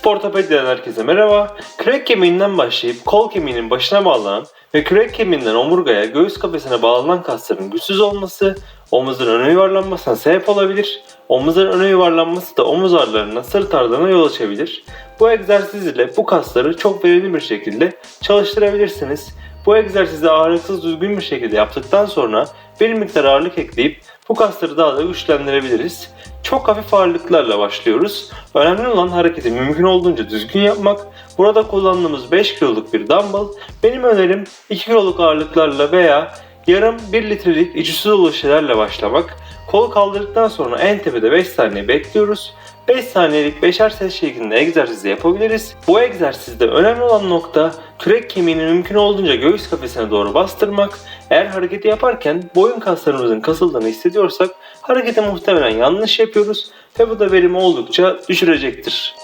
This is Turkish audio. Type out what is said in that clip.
Sportopedia'dan herkese merhaba. Kürek kemiğinden başlayıp kol kemiğinin başına bağlanan ve kürek kemiğinden omurgaya, göğüs kafesine bağlanan kasların güçsüz olması, omuzun öne yuvarlanmasına sebep olabilir. Omuzun öne yuvarlanması da omuz ağrılarına, sırt ağrılarına yol açabilir. Bu egzersiz ile bu kasları çok verimli bir şekilde çalıştırabilirsiniz. Bu egzersizi ağırlıksız düzgün bir şekilde yaptıktan sonra bir miktar ağırlık ekleyip bu kasları daha da güçlendirebiliriz. Çok hafif ağırlıklarla başlıyoruz. Önemli olan hareketi mümkün olduğunca düzgün yapmak. Burada kullandığımız 5 kiloluk bir dumbbell. Benim önerim 2 kiloluk ağırlıklarla veya yarım 1 litrelik içi dolu şişelerle başlamak. Kolu kaldırdıktan sonra en tepede 5 saniye bekliyoruz. 5 saniyelik 5'er set şeklinde egzersizi yapabiliriz. Bu egzersizde önemli olan nokta kürek kemiğini mümkün olduğunca göğüs kafesine doğru bastırmak. Eğer hareketi yaparken boyun kaslarımızın kasıldığını hissediyorsak hareketi muhtemelen yanlış yapıyoruz ve bu da verimi oldukça düşürecektir.